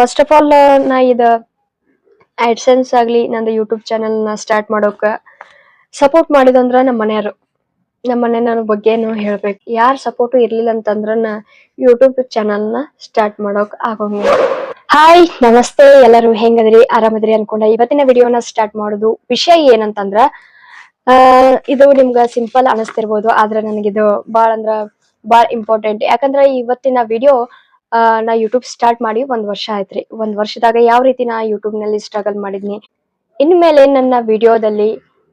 First of all ನಾ ಇದ AdSense ಆಗ್ಲಿ, ನಂದು ಯೂಟ್ಯೂಬ್ ಚಾನೆಲ್ನ ಸ್ಟಾರ್ಟ್ ಮಾಡೋಕೆ ಸಪೋರ್ಟ್ ಮಾಡಿದಂದ್ರ ನಮ್ಮ ಮನೆಯವರು. ನಮ್ಮ ಮನೆ ಬಗ್ಗೆನು ಹೇಳ್ಬೇಕು. ಯಾರು ಸಪೋರ್ಟ್ ಇರ್ಲಿಲ್ಲ ಅಂತಂದ್ರ ನಾ ಯೂಟ್ಯೂಬ್ ಚಾನೆಲ್ನ ಸ್ಟಾರ್ಟ್ ಮಾಡೋಕ್ ಆಗೋಂಗಿಲ್ಲ ಹಾಯ್ ನಮಸ್ತೆ, ಎಲ್ಲರೂ ಹೆಂಗದ್ರಿ? ಆರಾಮದ್ರಿ ಅನ್ಕೊಂಡ. ಇವತ್ತಿನ ವಿಡಿಯೋನ ಸ್ಟಾರ್ಟ್ ಮಾಡೋದು ವಿಷಯ ಏನಂತಂದ್ರ ಇದು ನಿಮ್ಗ ಸಿಂಪಲ್ ಅನಿಸ್ತಿರ್ಬೋದು, ಆದ್ರೆ ನನಗಿದು ಬಾಳ ಅಂದ್ರ ಬಾಳ ಇಂಪಾರ್ಟೆಂಟ್ ಯಾಕಂದ್ರ ಇವತ್ತಿನ ವಿಡಿಯೋ ನಾ ಯೂಟ್ಯೂಬ್ ಸ್ಟಾರ್ಟ್ ಮಾಡಿ ಒಂದ್ ವರ್ಷ ಆಯ್ತ್ರಿ. ಒಂದ್ ವರ್ಷದಾಗ ಯಾವ ರೀತಿ ನಾ ಯೂಟ್ಯೂಬ್ನಲ್ಲಿ ಸ್ಟ್ರಗಲ್ ಮಾಡಿದ್ನಿ. ಇನ್ಮೇಲೆ ನನ್ನ ವಿಡಿಯೋದಲ್ಲಿ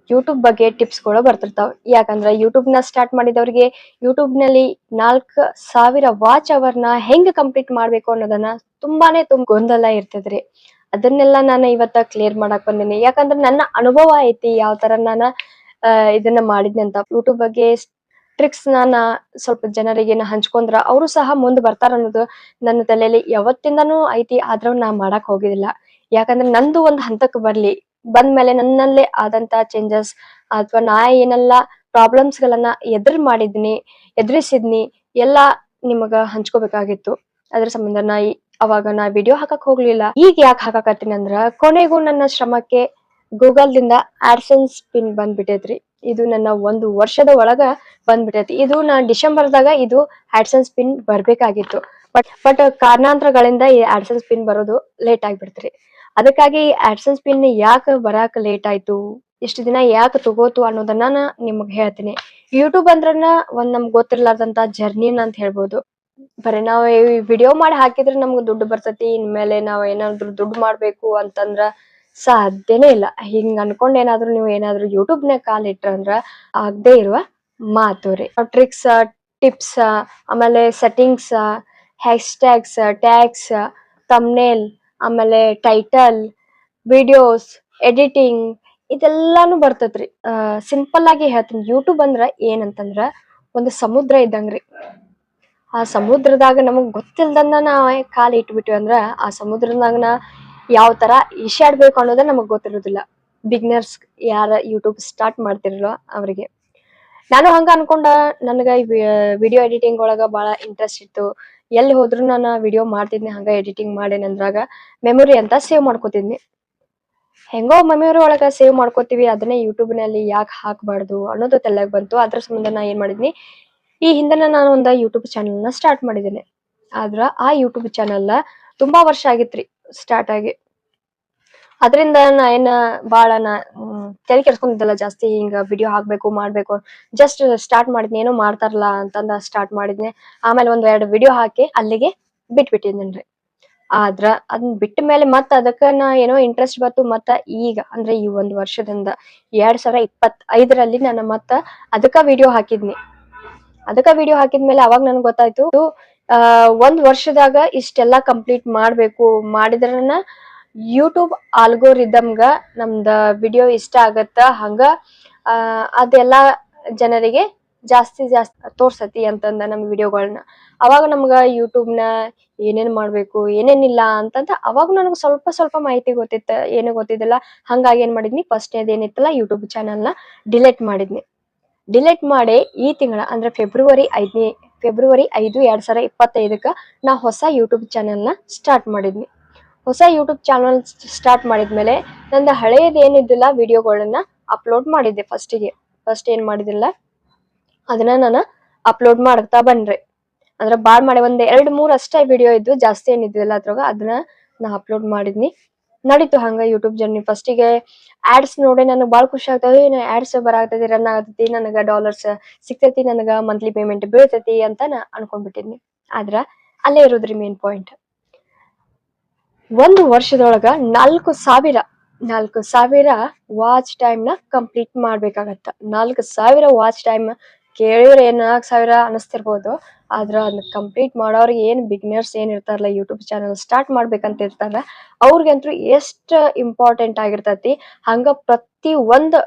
ಯೂಟ್ಯೂಬ್ ಬಗ್ಗೆ ಟಿಪ್ಸ್ಗಳು ಬರ್ತಿರ್ತಾವ. ಯಾಕಂದ್ರೆ ಯೂಟ್ಯೂಬ್ನ ಸ್ಟಾರ್ಟ್ ಮಾಡಿದವರಿಗೆ ಯೂಟ್ಯೂಬ್ನಲ್ಲಿ ನಾಲ್ಕ್ ಸಾವಿರ ವಾಚ್ ಅವರ್ನ ಹೆಂಗ್ ಕಂಪ್ಲೀಟ್ ಮಾಡ್ಬೇಕು ಅನ್ನೋದನ್ನ ತುಂಬಾನೇ ತುಂಬ ಗೊಂದಲ ಇರ್ತದ್ರಿ. ಅದನ್ನೆಲ್ಲ ನಾನು ಇವತ್ತ ಕ್ಲಿಯರ್ ಮಾಡಕ್ ಬಂದಿನಿ. ಯಾಕಂದ್ರೆ ನನ್ನ ಅನುಭವ ಐತಿ ಯಾವ ತರ ನಾನು ಇದನ್ನ ಮಾಡಿದ್ನಿ ಅಂತ. ಯೂಟ್ಯೂಬ್ ಬಗ್ಗೆ ಟ್ರಿಕ್ಸ್ ನಾನ ಸ್ವಲ್ಪ ಜನರಿಗೆ ನಾ ಹಂಚ್ಕೊಂಡ್ರ ಅವರು ಸಹ ಮುಂದೆ ಬರ್ತಾರ ಅನ್ನೋದು ನನ್ನ ತಲೆಯಲ್ಲಿ ಯಾವತ್ತಿಂದನೂ ಐತಿ, ಆದ್ರೂ ನಾ ಮಾಡಕ್ ಹೋಗಿದಿಲ್ಲ. ಯಾಕಂದ್ರೆ ನಂದು ಒಂದ್ ಹಂತಕ್ ಬರ್ಲಿ, ಬಂದ್ಮೇಲೆ ನನ್ನಲ್ಲೇ ಆದಂತ ಚೇಂಜಸ್ ಅಥವಾ ನಾ ಏನೆಲ್ಲ ಪ್ರಾಬ್ಲಮ್ಸ್ ಗಳನ್ನ ಎದುರು ಮಾಡಿದ್ನಿ, ಎದುರಿಸಿದ್ನಿ, ಎಲ್ಲಾ ನಿಮಗ ಹಂಚ್ಕೋಬೇಕಾಗಿತ್ತು. ಅದ್ರ ಸಂಬಂಧ ನಾ ಅವಾಗ ನಾ ವಿಡಿಯೋ ಹಾಕಕ್ ಹೋಗ್ಲಿಲ್ಲ. ಈಗ ಯಾಕೆ ಹಾಕಾಕತ್ತೀನಿ ಅಂದ್ರ ಕೊನೆಗೂ ನನ್ನ ಶ್ರಮಕ್ಕೆ ಗೂಗಲ್ ದಿಂದ ಆಡ್ಸೆನ್ಸ್ ಪಿನ್ ಬಂದ್ಬಿಟ್ಟೈತ್ರಿ ಇದು ನನ್ನ ಒಂದು ವರ್ಷದ ಒಳಗ ಬಂದ್ಬಿಟ್ಟೈತಿ. ಇದು ನಾ ಡಿಸೆಂಬರ್ದಾಗ ಇದು ಆಡ್ಸನ್ ಪಿನ್ ಬರ್ಬೇಕಾಗಿತ್ತು. ಬಟ್ ಬಟ್ ಕಾರಣಾಂತರಗಳಿಂದ ಈ ಆಡ್ಸನ್ ಪಿನ್ ಬರೋದು ಲೇಟ್ ಆಗ್ಬಿಡ್ತ್ರಿ. ಅದಕ್ಕಾಗಿ ಈ ಆಡ್ಸನ್ ಸ್ಪಿನ್ ಯಾಕೆ ಬರಾಕ ಲೇಟ್ ಆಯ್ತು? ಇಷ್ಟು ದಿನ ಯಾಕೆ ತಗೋತು ಅನ್ನೋದನ್ನ ನಾ ನಿಮಗ್ ಹೇಳ್ತೀನಿ. ಯೂಟ್ಯೂಬ್ ಅಂದ್ರನ ಒಂದ್ ನಮ್ಗೆ ಗೊತ್ತಿರ್ಲಾರ್ದಂತ ಜರ್ನಿನ ಅಂತ ಹೇಳ್ಬೋದು. ಬರೀ ನಾವ್ ವಿಡಿಯೋ ಮಾಡಿ ಹಾಕಿದ್ರೆ ನಮ್ಗೆ ದುಡ್ಡು ಬರ್ತತಿ. ಇನ್ಮೇಲೆ ನಾವ್ ಏನಾದ್ರು ದುಡ್ಡು ಮಾಡ್ಬೇಕು ಅಂತಂದ್ರ ಸಾಧ್ಯನೇ ಇಲ್ಲ. ಹಿಂಗ್ ಅನ್ಕೊಂಡ್ ಏನಾದ್ರು ನೀವು ಏನಾದ್ರು ಯೂಟ್ಯೂಬ್ನ ಕಾಲ್ ಇಟ್ರಂದ್ರ ಆಗದೆ ಇರುವ ಮಾತು ರೀ. ಟ್ರಿಕ್ಸ್ ಟಿಪ್ಸ್ ಆಮೇಲೆ ಸೆಟ್ಟಿಂಗ್ಸ್ ಹ್ಯಾಶ್ಟ್ಯಾಗ್ಸ್ ಟ್ಯಾಗ್ಸ್ ತಮ್ನೇಲ್ ಆಮೇಲೆ ಟೈಟಲ್ ವಿಡಿಯೋಸ್ ಎಡಿಟಿಂಗ್ ಇದೆಲ್ಲಾನು ಬರ್ತೈತ್ರಿ. ಸಿಂಪಲ್ ಆಗಿ ಹೇಳ್ತೀನಿ ಯೂಟ್ಯೂಬ್ ಅಂದ್ರ ಏನಂತಂದ್ರ ಒಂದು ಸಮುದ್ರ ಇದ್ದಂಗ್ರಿ ಆ ಸಮುದ್ರದಾಗ ನಮಗ್ ಗೊತ್ತಿಲ್ದಂದ ನಾವ್ ಕಾಲ್ ಇಟ್ಬಿಟ್ವಿ ಅಂದ್ರ ಆ ಸಮುದ್ರದಾಗ ನಾ ಯಾವ ತರ ಈಶಾಡ್ಬೇಕು ಅನ್ನೋದ ನಮಗ್ ಗೊತ್ತಿರೋದಿಲ್ಲ. ಬಿಗ್ನರ್ಸ್ ಯಾರ ಯೂಟ್ಯೂಬ್ ಸ್ಟಾರ್ಟ್ ಮಾಡ್ತಿರಲ್ವ ಅವರಿಗೆ. ನಾನು ಹಂಗ ಅನ್ಕೊಂಡ, ನನಗ ವಿಡಿಯೋ ಎಡಿಟಿಂಗ್ ಒಳಗ ಬಹಳ ಇಂಟ್ರೆಸ್ಟ್ ಇತ್ತು. ಎಲ್ಲಿ ಹೋದ್ರು ನಾನು ವಿಡಿಯೋ ಮಾಡ್ತಿದ್ನಿ, ಹಂಗ ಎಡಿಟಿಂಗ್ ಮಾಡೇನಿ ಅಂದ್ರಾಗ ಮೆಮೊರಿ ಅಂತ ಸೇವ್ ಮಾಡ್ಕೋತಿದ್ನಿ. ಹೆಂಗೋ ಮೆಮೊರಿ ಒಳಗ ಸೇವ್ ಮಾಡ್ಕೋತೀವಿ, ಅದನ್ನೇ ಯೂಟ್ಯೂಬ್ನಲ್ಲಿ ಯಾಕೆ ಹಾಕ್ಬಾರ್ದು ಅನ್ನೋದು ತಲೆಗೆ ಬಂತು. ಅದ್ರ ಸಂಬಂಧ ನಾ ಏನ್ ಮಾಡಿದ್ನಿ, ಈ ಹಿಂದನ ನಾನು ಒಂದು ಯೂಟ್ಯೂಬ್ ಚಾನೆಲ್ನ ಸ್ಟಾರ್ಟ್ ಮಾಡಿದ್ದೇನೆ. ಆದ್ರ ಆ ಯೂಟ್ಯೂಬ್ ಚಾನೆಲ್ ತುಂಬಾ ವರ್ಷ ಆಗಿತ್ರಿ. ಸ್ಟಾರ್ಟ್ ಆಗಿ. ಅದರಿಂದ ನಾ ಏನ, ಬಾಳ ನಾ ತಲೆ ಕೆಡ್ಸ್ಕೊಂಡಿದ್ದಲ್ಲ ಜಾಸ್ತಿ, ಹಿಂಗ ವಿಡಿಯೋ ಹಾಕ್ಬೇಕು, ಮಾಡ್ಬೇಕು. ಜಸ್ಟ್ ಸ್ಟಾರ್ಟ್ ಮಾಡಿದ್ನಿ, ಏನೋ ಮಾಡ್ತಾರಲ್ಲ ಅಂತಂದ ಸ್ಟಾರ್ಟ್ ಮಾಡಿದ್ನಿ. ಆಮೇಲೆ ಒಂದ್ ಎರಡು ವಿಡಿಯೋ ಹಾಕಿ ಅಲ್ಲಿಗೆ ಬಿಟ್ಬಿಟ್ಟಿದ್ದೇನ್ರಿ ಆದ್ರ ಅದನ್ನ ಬಿಟ್ಟ ಮೇಲೆ ಮತ್ತ ಅದಕ್ಕ ನಾ ಏನೋ ಇಂಟ್ರೆಸ್ಟ್ ಬಂತು, ಮತ್ತ ಈಗ, ಅಂದ್ರೆ ಈ ಒಂದ್ ವರ್ಷದಿಂದ ಎರಡ್ ಸಾವಿರ ಇಪ್ಪತ್ ಐದರಲ್ಲಿ ನಾನು ಮತ್ತ ಅದಕ್ಕ ವಿಡಿಯೋ ಹಾಕಿದ್ನಿ. ಅದಕ್ಕ ವಿಡಿಯೋ ಹಾಕಿದ್ಮೇಲೆ ಅವಾಗ ನನ್ಗೆ ಗೊತ್ತಾಯ್ತು ಆ, ಒಂದ್ ವರ್ಷದಾಗ ಇಷ್ಟೆಲ್ಲ ಕಂಪ್ಲೀಟ್ ಮಾಡ್ಬೇಕು. ಮಾಡಿದ್ರನ ಯೂಟ್ಯೂಬ್ ಆಲ್ಗೋರಿದಮ್ಗ ನಮ್ದ ವಿಡಿಯೋ ಇಷ್ಟ ಆಗತ್ತ. ಹಂಗ ಅದೆಲ್ಲ ಜನರಿಗೆ ಜಾಸ್ತಿ ಜಾಸ್ತಿ ತೋರ್ಸತಿ ಅಂತಂದ ನಮ್ಮ ವಿಡಿಯೋಗಳನ್ನ ಅವಾಗ ನಮ್ಗ ಯೂಟ್ಯೂಬ್ನ ಏನೇನ್ ಮಾಡ್ಬೇಕು ಏನೇನಿಲ್ಲ ಅಂತಂದ ಅವಾಗ ನನಗೆ ಸ್ವಲ್ಪ ಸ್ವಲ್ಪ ಮಾಹಿತಿ ಗೊತ್ತಿತ್ತ, ಏನು ಗೊತ್ತಿದ್ದಿಲ್ಲ. ಹಂಗಾಗಿ ಏನ್ ಮಾಡಿದ್ನಿ ಫಸ್ಟ್ ಏನಿತ್ತಲ್ಲ ಯೂಟ್ಯೂಬ್ ಚಾನೆಲ್ನ ಡಿಲೀಟ್ ಮಾಡಿದ್ನಿ. ಡಿಲೀಟ್ ಮಾಡಿ ಈ ತಿಂಗಳ, ಅಂದ್ರೆ ಫೆಬ್ರವರಿ ಐದನೇ ಫೆಬ್ರವರಿ ಐದು, ಎರಡ್ ಸಾವಿರ ಇಪ್ಪತ್ತೈದಕ್ಕ ನಾ ಹೊಸ ಯೂಟ್ಯೂಬ್ ಚಾನೆಲ್ನ ಸ್ಟಾರ್ಟ್ ಮಾಡಿದ್ನಿ. ಹೊಸ ಯೂಟ್ಯೂಬ್ ಚಾನಲ್ ಸ್ಟಾರ್ಟ್ ಮಾಡಿದ್ಮೇಲೆ ನಂದು ಹಳೆಯದೇನಿದ್ದಿಲ್ಲ ವಿಡಿಯೋಗಳನ್ನ ಅಪ್ಲೋಡ್ ಮಾಡಿದ್ದೆ ಫಸ್ಟಿಗೆ ಫಸ್ಟ್ ಏನ್ ಮಾಡಿದಿಲ್ಲ ಅದನ್ನ ನಾನು ಅಪ್ಲೋಡ್ ಮಾಡ್ತಾ ಬನ್ರಿ ಅಂದ್ರೆ ಬಾಳ್ ಮಾಡಿ ಒಂದ್ ಎರಡ್, ಮೂರ್ ಅಷ್ಟೇ ವಿಡಿಯೋ ಇದ್ದು ಜಾಸ್ತಿ ಏನಿದ್ದಿಲ್ಲ ಅದ್ರಾಗ ಅದನ್ನ ನಾ ಅಪ್ಲೋಡ್ ಮಾಡಿದ್ನಿ. ನಡೀತು ಹಂಗ ಯೂಟ್ಯೂಬ್ ಜರ್ನಿ ಫಸ್ಟಿಗೆ ಆಡ್ಸ್ ನೋಡಿ ನನಗೆ ಭಾಳ ಖುಷಿ ಆಗ್ತದೆ ಆಡ್ಸ್ ಬರಾಗ್ತದೆ ರನ್ ಆಗತೈತಿ ನನಗ ಡಾಲರ್ಸ್ ಸಿಗ್ತೈತಿ, ನನಗ ಮಂತ್ಲಿ ಪೇಮೆಂಟ್ ಬೀಳ್ತೈತಿ ಅಂತ ನಾ ಅನ್ಕೊಂಡ್ಬಿಟ್ಟಿದ್ನಿ. ಆದ್ರ ಅಲ್ಲೇ ಇರೋದ್ರಿ ಮೇನ್ ಪಾಯಿಂಟ್ ಒಂದು ವರ್ಷದೊಳಗ ನಾಲ್ಕು ಸಾವಿರ ನಾಲ್ಕು ಸಾವಿರ ವಾಚ್ ಟೈಮ್ನ ಕಂಪ್ಲೀಟ್ ಮಾಡ್ಬೇಕಾಗತ್ತ. ನಾಲ್ಕು ಸಾವಿರ ವಾಚ್ ಟೈಮ್ ಕೇಳಿದ್ರೆ ಏನ್ ನಾಲ್ಕು ಸಾವಿರ ಅನಿಸ್ತಿರ್ಬೋದು ಆದ್ರ ಅದನ್ನ ಕಂಪ್ಲೀಟ್ ಮಾಡೋರು ಏನ್ ಬಿಗ್ನರ್ಸ್ ಏನ್ ಇರ್ತಾರಲ್ಲ ಯೂಟ್ಯೂಬ್ ಚಾನಲ್ ಸ್ಟಾರ್ಟ್ ಮಾಡ್ಬೇಕಂತ ಇರ್ತಾರೆ ಅವ್ರಿಗಂತೂ ಎಷ್ಟ್ ಇಂಪಾರ್ಟೆಂಟ್ ಆಗಿರ್ತೈತಿ. ಹಂಗ ಪ್ರತಿ ಒಂದ್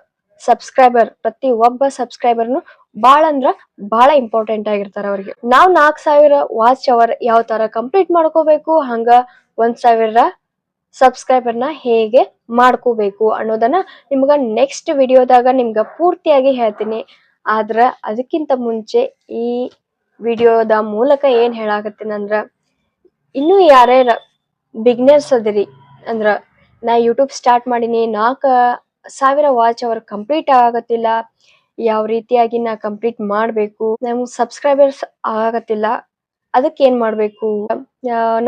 ಸಬ್ಸ್ಕ್ರೈಬರ್ ಪ್ರತಿ ಒಬ್ಬ ಸಬ್ಸ್ಕ್ರೈಬರ್ನು ಬಾಳ ಅಂದ್ರ ಬಹಳ ಇಂಪಾರ್ಟೆಂಟ್ ಆಗಿರ್ತಾರ ಅವ್ರಿಗೆ. ನಾವ್ ನಾಲ್ಕ್ ಸಾವಿರ ವಾಚ್ ಅವರ್ ಯಾವ ತರ ಕಂಪ್ಲೀಟ್ ಮಾಡ್ಕೋಬೇಕು, ಹಂಗ ಒಂದ್ ಸಾವಿರ ಸಬ್ಸ್ಕ್ರೈಬರ್ನ ಹೇಗೆ ಮಾಡ್ಕೋಬೇಕು ಅನ್ನೋದನ್ನ ನಿಮ್ಗ ನೆಕ್ಸ್ಟ್ ವಿಡಿಯೋದಾಗ ನಿಮ್ಗ ಪೂರ್ತಿಯಾಗಿ ಹೇಳ್ತೀನಿ. ಆದ್ರ ಅದಕ್ಕಿಂತ ಮುಂಚೆ ಈ ವಿಡಿಯೋದ ಮೂಲಕ ಏನ್ ಹೇಳಾಕತ್ತೀನಿ ಅಂದ್ರ ಇನ್ನು ಯಾರ್ಯಾರ ಬಿಗ್ನರ್ಸ್ ಅದಿರಿ, ಅಂದ್ರ ನಾ ಯೂಟ್ಯೂಬ್ ಸ್ಟಾರ್ಟ್ ಮಾಡೀನಿ, ನಾಲ್ಕ ಸಾವಿರ ವಾಚ್ ಅವರ್ ಕಂಪ್ಲೀಟ್ ಆಗತ್ತಿಲ್ಲ, ಯಾವ ರೀತಿಯಾಗಿ ನಾ ಕಂಪ್ಲೀಟ್ ಮಾಡ್ಬೇಕು, ನಮ್ಗೆ ಸಬ್ಸ್ಕ್ರೈಬರ್ಸ್ ಆಗತ್ತಿಲ್ಲ ಅದಕ್ಕೆ ಏನ್ ಮಾಡ್ಬೇಕು?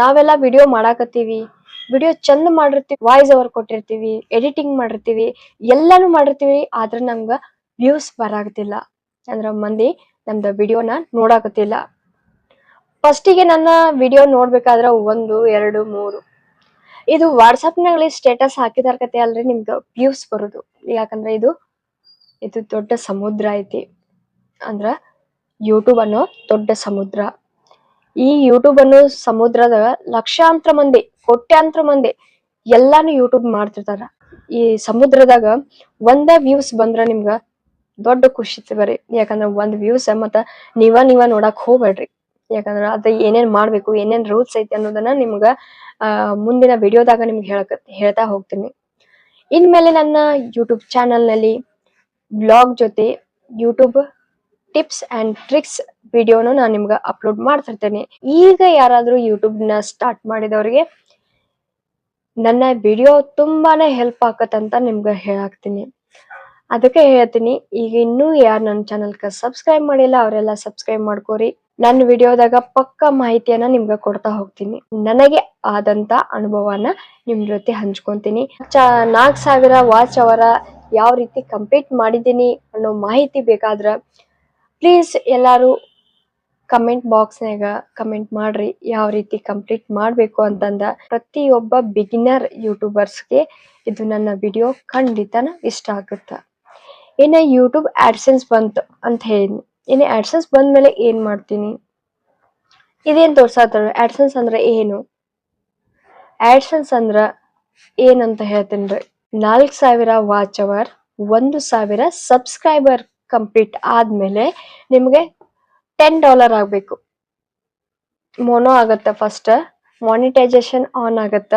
ನಾವೆಲ್ಲ ವಿಡಿಯೋ ಮಾಡಾಕತ್ತೀವಿ ವಿಡಿಯೋ ಚಂದ ಮಾಡಿರ್ತೀವಿ ವಾಯ್ಸ್ ಓವರ್ ಕೊಟ್ಟಿರ್ತೀವಿ ಎಡಿಟಿಂಗ್ ಮಾಡಿರ್ತೀವಿ, ಎಲ್ಲಾನು ಮಾಡಿರ್ತೀವಿ, ಆದ್ರೆ ನಮ್ಗ ವ್ಯೂಸ್ ಬರಾಗತ್ತಿಲ್ಲ ಅಂದ್ರ ಮಂದಿ ನಮ್ದ ವಿಡಿಯೋನ ನೋಡಾಕತ್ತಿಲ್ಲ. ಫಸ್ಟಿಗೆ ನನ್ನ ವಿಡಿಯೋ ನೋಡ್ಬೇಕಾದ್ರ ಒಂದು, ಎರಡು, ಮೂರು. ಇದು ವಾಟ್ಸಪ್ನಲ್ಲಿ ಸ್ಟೇಟಸ್ ಹಾಕಿದಾರ ಕತೆ ಅಲ್ರಿ ನಿಮ್ಗೆ ವ್ಯೂಸ್ ಬರೋದು. ಯಾಕಂದ್ರೆ ಇದು ಇದು ದೊಡ್ಡ ಸಮುದ್ರ ಐತಿ. ಅಂದ್ರ ಯೂಟ್ಯೂಬ್ ಅನ್ನೋ ದೊಡ್ಡ ಸಮುದ್ರ. ಈ ಯೂಟ್ಯೂಬ್ ಅನ್ನೋ ಸಮುದ್ರದ ಲಕ್ಷಾಂತರ ಮಂದಿ, ಕೋಟ್ಯಾಂತರ ಮಂದಿ ಎಲ್ಲಾನು ಯೂಟ್ಯೂಬ್ ಮಾಡ್ತಿರ್ತಾರ. ಈ ಸಮುದ್ರದಾಗ ಒಂದ ವ್ಯೂಸ್ ಬಂದ್ರ ನಿಮ್ಗ ದೊಡ್ಡ ಖುಷಿ ಬರ್ರಿ ಯಾಕಂದ್ರ ಒಂದ್ ವ್ಯೂಸ್ ಮತ್ತ ನೀವ ನೀವ ನೋಡಾಕ್ ಹೋಗ್ಬೇಡ್ರಿ. ಯಾಕಂದ್ರ ಅದ ಏನೇನ್ ಮಾಡ್ಬೇಕು, ಏನೇನ್ ರೂಲ್ಸ್ ಐತಿ ಅನ್ನೋದನ್ನ ನಿಮ್ಗ ಮುಂದಿನ ವಿಡಿಯೋದಾಗ ನಿಮ್ಗೆ ಹೇಳಕ್, ಹೇಳ್ತಾ ಹೋಗ್ತೀನಿ. ಇನ್ಮೇಲೆ ನನ್ನ ಯೂಟ್ಯೂಬ್ ಚಾನಲ್ನಲ್ಲಿ ಬ್ಲಾಗ್ ಜೊತೆ ಯೂಟ್ಯೂಬ್ ಟಿಪ್ಸ್ ಅಂಡ್ ಟ್ರಿಕ್ಸ್ ವಿಡಿಯೋನು ನಾನು ನಿಮ್ಗೆ ಅಪ್ಲೋಡ್ ಮಾಡ್ತಿರ್ತೇನೆ. ಈಗ ಯಾರಾದರೂ ಯೂಟ್ಯೂಬ್ನ ಸ್ಟಾರ್ಟ್ ಮಾಡಿದವ್ರಿಗೆ ನನ್ನ ವಿಡಿಯೋ ತುಂಬಾನೇ ಹೆಲ್ಪ್ ಆಗತ್ತಂತ ನಿಮ್ಗೆ ಹೇಳಾಕ್ತೀನಿ. ಅದಕ್ಕೆ ಹೇಳ್ತೀನಿ, ಈಗ ಇನ್ನೂ ಯಾರು ನನ್ನ ಚಾನಲ್ಗೆ ಸಬ್ಸ್ಕ್ರೈಬ್ ಮಾಡಿಲ್ಲ, ಅವರೆಲ್ಲ ಸಬ್ಸ್ಕ್ರೈಬ್ ಮಾಡ್ಕೋರಿ. ನನ್ನ ವಿಡಿಯೋದಾಗ ಪಕ್ಕ ಮಾಹಿತಿಯನ್ನ ನಿಮ್ಗೆ ಕೊಡ್ತಾ ಹೋಗ್ತೀನಿ. ನನಗೆ ಆದಂತ ಅನುಭವನ ನಿಮ್ ಜೊತೆ ಹಂಚ್ಕೊಂತೀನಿ. ನಾಲ್ಕ್ ಸಾವಿರ ವಾಚ್ ಅವರ ಯಾವ ರೀತಿ ಕಂಪ್ಲೀಟ್ ಮಾಡಿದ್ದೀನಿ ಅನ್ನೋ ಮಾಹಿತಿ ಬೇಕಾದ್ರ ಪ್ಲೀಸ್ ಎಲ್ಲಾರು ಕಮೆಂಟ್ ಬಾಕ್ಸ್ನಾಗ ಕಮೆಂಟ್ ಮಾಡ್ರಿ, ಯಾವ ರೀತಿ ಕಂಪ್ಲೀಟ್ ಮಾಡಬೇಕು ಅಂತಂದ ಪ್ರತಿಯೊಬ್ಬ ಬಿಗಿನರ್ ಯೂಟ್ಯೂಬರ್ಸ್ಗೆ ಇದು ನನ್ನ ವಿಡಿಯೋ ಖಂಡಿತನ ಇಷ್ಟ ಆಗುತ್ತ. ಇನ್ನ ಯೂಟ್ಯೂಬ್ ಆಡ್ಸೆನ್ಸ್ ಬಂತು ಅಂತ ಹೇಳಿದ್ನಿ. ಇನ್ನು ಆಡ್ಸೆನ್ಸ್ ಬಂದ್ಮೇಲೆ ಏನು ಮಾಡ್ತೀನಿ? ಇದೇನು ತೋರ್ಸಾತಾರ ಆಡ್ಸೆನ್ಸ್ ಅಂದ್ರೆ ಏನು? ಆಡ್ಸೆನ್ಸ್ ಅಂದ್ರ ಏನಂತ ಹೇಳ್ತೀನಿ ನಾಲ್ಕ್ ಸಾವಿರ ವಾಚ್ ಅವರ್ ಒಂದು ಸಾವಿರ ಸಬ್ಸ್ಕ್ರೈಬರ್ ಕಂಪ್ಲೀಟ್ ಆದ್ಮೇಲೆ ನಿಮಗೆ ಟೆನ್ ಡಾಲರ್ ಆಗಬೇಕು. ಮೋನೋ ಆಗತ್ತ ಫಸ್ಟ್ ಮಾನಿಟೈಸೇಷನ್ ಆನ್ ಆಗತ್ತ.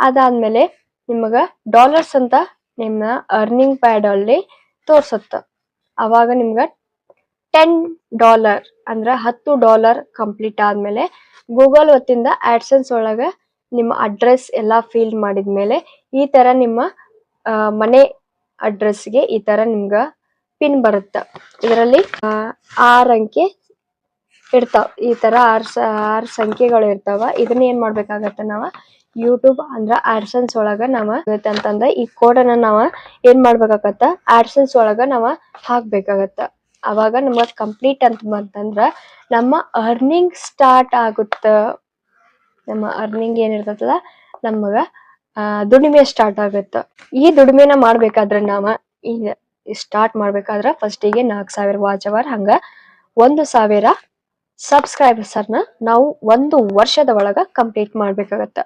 ಅದಾದ್ಮೇಲೆ ನಿಮಗೆ ಡಾಲರ್ಸ್ ಅಂತ ನಿಮ್ಮ ಅರ್ನಿಂಗ್ ಪ್ಯಾಡ್ ಅಲ್ಲಿ ತೋರ್ಸತ್ತ. ಅವಾಗ ನಿಮ್ಗ ಟೆನ್ ಡಾಲರ್ ಅಂದ್ರ ಹತ್ತು ಡಾಲರ್ ಕಂಪ್ಲೀಟ್ ಆದ್ಮೇಲೆ ಗೂಗಲ್ ವತಿಯಿಂದ ಆಡ್ಸೆನ್ಸ್ ಒಳಗ ನಿಮ್ಮ ಅಡ್ರೆಸ್ ಎಲ್ಲಾ ಫೀಲ್ ಮಾಡಿದ್ಮೇಲೆ ಈ ತರ ನಿಮ್ಮ ಮನೆ ಅಡ್ರೆಸ್ಗೆ ಈ ತರ ನಿಮ್ಗ ಪಿನ್ ಬರುತ್ತ. ಇದರಲ್ಲಿ ಆರ್ ಅಂಕೆ ಇರ್ತಾವ. ಈ ತರ ಆರ್ ಆರ್ ಸಂಖ್ಯೆಗಳು ಇರ್ತಾವ. ಇದನ್ನ ಏನ್ ಮಾಡ್ಬೇಕಾಗತ್ತ ನಾವ? ಯೂಟ್ಯೂಬ್ ಅಂದ್ರ ಆಡ್ಸನ್ಸ್ ಒಳಗ ನಾವ ಅಂತಂದ್ರ ಈ ಕೋಡ್ ಅನ್ನ ನಾವ ಏನ್ ಮಾಡ್ಬೇಕಾಗತ್ತ? ಆಡ್ಸನ್ಸ್ ಒಳಗ ನಾವ ಹಾಕ್ಬೇಕಾಗತ್ತ. ಅವಾಗ ನಮ್ಗ ಕಂಪ್ಲೀಟ್ ಅಂತ ಬಂತಂದ್ರ ನಮ್ಮ ಅರ್ನಿಂಗ್ ಸ್ಟಾರ್ಟ್ ಆಗುತ್ತ. ನಮ್ಮ ಅರ್ನಿಂಗ್ ಏನಿರ್ತದಲ್ಲ ನಮಗ ದುಡಿಮೆ ಸ್ಟಾರ್ಟ್ ಆಗುತ್ತ. ಈ ದುಡಿಮೆನ ಮಾಡ್ಬೇಕಾದ್ರ ನಾವ ಈಗ ಸ್ಟಾರ್ಟ್ ಮಾಡ್ಬೇಕಾದ್ರ ಫಸ್ಟಿಗೆ ನಾಲ್ಕ್ ಸಾವಿರ ವಾಚ್ ಅವರ್ ಹಂಗ ಒಂದು ಸಾವಿರ ಸಬ್ಸ್ಕ್ರೈಬರ್ಸ್ ಅನ್ನ ನಾವು ಒಂದು ವರ್ಷದ ಒಳಗ ಕಂಪ್ಲೀಟ್ ಮಾಡ್ಬೇಕಾಗತ್ತ.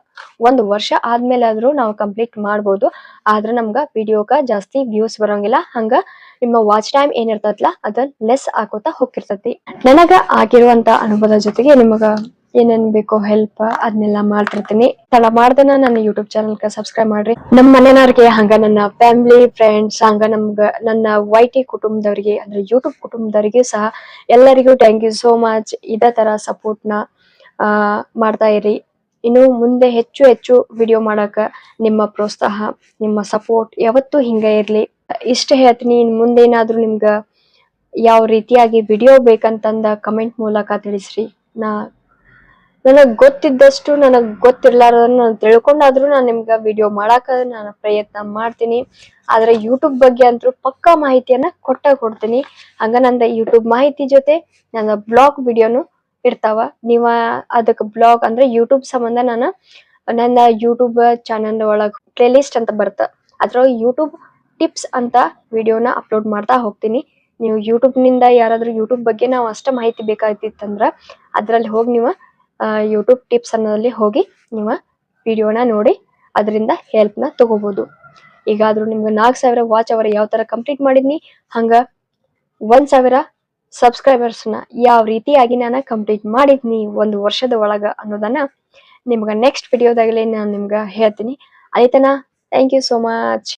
ಒಂದು ವರ್ಷ ಆದ್ಮೇಲೆ ಆದ್ರೂ ನಾವು ಕಂಪ್ಲೀಟ್ ಮಾಡ್ಬೋದು. ಆದ್ರೆ ನಮ್ಗ ವಿಡಿಯೋಗ ಜಾಸ್ತಿ ವ್ಯೂಸ್ ಬರೋಂಗಿಲ್ಲ. ಹಂಗ ನಿಮ್ಮ ವಾಚ್ ಟೈಮ್ ಏನಿರ್ತೈತಲ್ಲ ಅದ ಲೆಸ್ ಆಕೋತಾ ಹೋಗಿರ್ತತಿ ನನಗ ಆಗಿರುವಂತ ಅನುಭವದ ಜೊತೆಗೆ ನಿಮಗ ಏನೇನ್ ಬೇಕೋ ಹೆಲ್ಪ್ ಅದನ್ನೆಲ್ಲ ಮಾಡಿರ್ತೀನಿ ತಡ ಮಾಡ್ದನ ನನ್ನ ಯೂಟ್ಯೂಬ್ ಚಾನಲ್ ಸಬ್ಸ್ಕ್ರೈಬ್ ಮಾಡ್ರಿ. ನಮ್ಮ ಮನೆಯವ್ರಿಗೆ, ಹಂಗ ನನ್ನ ಫ್ಯಾಮಿಲಿ ಫ್ರೆಂಡ್ಸ್ ಹಂಗ ನಮ್ಗ, ನನ್ನ ವೈಟಿ ಕುಟುಂಬದವ್ರಿಗೆ, ಅಂದ್ರೆ ಯೂಟ್ಯೂಬ್ ಕುಟುಂಬದವ್ರಿಗೆ ಸಹ ಎಲ್ಲರಿಗೂ ಥ್ಯಾಂಕ್ ಯು ಸೋ ಮಚ್ ಇದೇ ತರ ಸಪೋರ್ಟ್ನ ಮಾಡ್ತಾ ಇರಿ. ಇನ್ನು ಮುಂದೆ ಹೆಚ್ಚು ಹೆಚ್ಚು ವಿಡಿಯೋ ಮಾಡಕ ನಿಮ್ಮ ಪ್ರೋತ್ಸಾಹ, ನಿಮ್ಮ ಸಪೋರ್ಟ್ ಯಾವತ್ತು ಹಿಂಗ ಇರ್ಲಿ. ಇಷ್ಟ ಹೇಳ್ತೀನಿ, ಇನ್ ಮುಂದೇನಾದ್ರೂ ನಿಮ್ಗ ಯಾವ ರೀತಿಯಾಗಿ ವಿಡಿಯೋ ಬೇಕಂತಂದ ಕಮೆಂಟ್ ಮೂಲಕ ತಿಳಿಸ್ರಿ. ನಾ ನನಗ್ ಗೊತ್ತಿದ್ದಷ್ಟು ನನಗ್ ಗೊತ್ತಿರ್ಲಾರ್ದನ್ನ ನಾನು ತಿಳ್ಕೊಂಡಾದ್ರೂ ನಾನು ನಿಮ್ಗ ವಿಡಿಯೋ ಮಾಡಾಕ ನಾನು ಪ್ರಯತ್ನ ಮಾಡ್ತೀನಿ. ಆದ್ರೆ ಯೂಟ್ಯೂಬ್ ಬಗ್ಗೆ ಅಂತೂ ಪಕ್ಕಾ ಮಾಹಿತಿಯನ್ನ ಕೊಟ್ಟ ಕೊಡ್ತೀನಿ. ಹಂಗ ನಂದ ಯೂಟ್ಯೂಬ್ ಮಾಹಿತಿ ಜೊತೆ ನನ್ನ ಬ್ಲಾಗ್ ವಿಡಿಯೋನು ಇರ್ತಾವ. ನೀವ ಅದಕ್ಕೆ ಬ್ಲಾಗ್ ಅಂದ್ರೆ ಯೂಟ್ಯೂಬ್ ಸಂಬಂಧ ನಾನು ನನ್ನ ಯೂಟ್ಯೂಬ್ ಚಾನಲ್ ಒಳಗ್ ಪ್ಲೇಲಿಸ್ಟ್ ಅಂತ ಬರ್ತ. ಅದ್ರೊಳಗೆ ಯೂಟ್ಯೂಬ್ ಟಿಪ್ಸ್ ಅಂತ ವಿಡಿಯೋನ ಅಪ್ಲೋಡ್ ಮಾಡ್ತಾ ಹೋಗ್ತೀನಿ. ನೀವು ಯೂಟ್ಯೂಬ್ನಿಂದ ಯಾರಾದ್ರೂ ಯೂಟ್ಯೂಬ್ ಬಗ್ಗೆ ನಾವು ಅಷ್ಟ ಮಾಹಿತಿ ಬೇಕಾಗಿತ್ತಂದ್ರ ಅದ್ರಲ್ಲಿ ಹೋಗಿ ನೀವು ಯೂಟ್ಯೂಬ್ ಟಿಪ್ಸ್ ಅನ್ನೋದಲ್ಲಿ ಹೋಗಿ ನೀವು ವಿಡಿಯೋನ ನೋಡಿ ಅದರಿಂದ ಹೆಲ್ಪ್ನ ತಗೋಬಹುದು ಈಗಾದ್ರೂ ನಿಮ್ಗೆ ನಾಲ್ಕ್ ಸಾವಿರ ವಾಚ್ ಅವರ್ ಯಾವ ತರ ಕಂಪ್ಲೀಟ್ ಮಾಡಿದ್ನಿ, ಹಂಗ ಒಂದ್ ಸಾವಿರ ಸಬ್ಸ್ಕ್ರೈಬರ್ಸ್ನ ಯಾವ ರೀತಿಯಾಗಿ ನಾನು ಕಂಪ್ಲೀಟ್ ಮಾಡಿದ್ನಿ ಒಂದು ವರ್ಷದ ಒಳಗ ಅನ್ನೋದನ್ನ ನಿಮ್ಗ ನೆಕ್ಸ್ಟ್ ವಿಡಿಯೋದಾಗಲಿ ನಾನು ನಿಮ್ಗ ಹೇಳ್ತೀನಿ. ಆಯ್ತನ ಥ್ಯಾಂಕ್ ಯು ಸೋ ಮಚ್